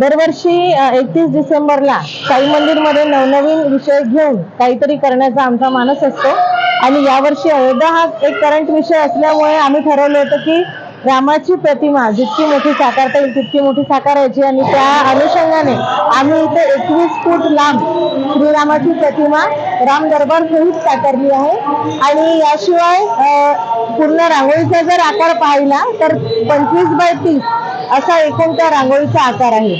दरवर्षी एकतीस डिसेंबरला साई मंदिरमध्ये नवनवीन विषय घेऊन काहीतरी करण्याचा आमचा मानस असतो. आणि यावर्षी अयोध्या हा एक करंट विषय असल्यामुळे आम्ही ठरवलं होतं की रामाची प्रतिमा जितकी मोठी साकारता येईल तितकी मोठी साकारायची आणि त्या अनुषंगाने आम्ही इथे एकवीस फूट लांब श्रीरामाची प्रतिमा राम दरबार सहित साकारली आहे. आणि याशिवाय पूर्ण रांगोळीचा जर आकार पाहिला तर पंचवीस बाय तीस असा एकूण त्या रांगोळीचा आकार आहे.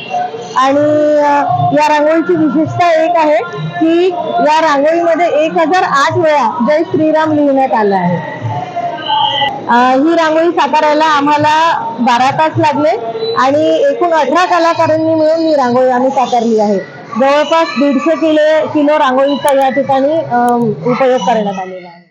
आणि या रांगोळीची विशेषता एक आहे की या रांगोळीमध्ये एक हजार आठ वेळा जय श्रीराम लिहिण्यात आलं आहे. ही रांगोळी साकारायला आम्हाला बारा तास लागले आणि एकूण अठरा कलाकारांनी मिळून ही रांगोळी आम्ही साकारली आहे. जवळपास दीडशे किलो किलो रांगोळीचा या ठिकाणी उपयोग करण्यात आलेला आहे.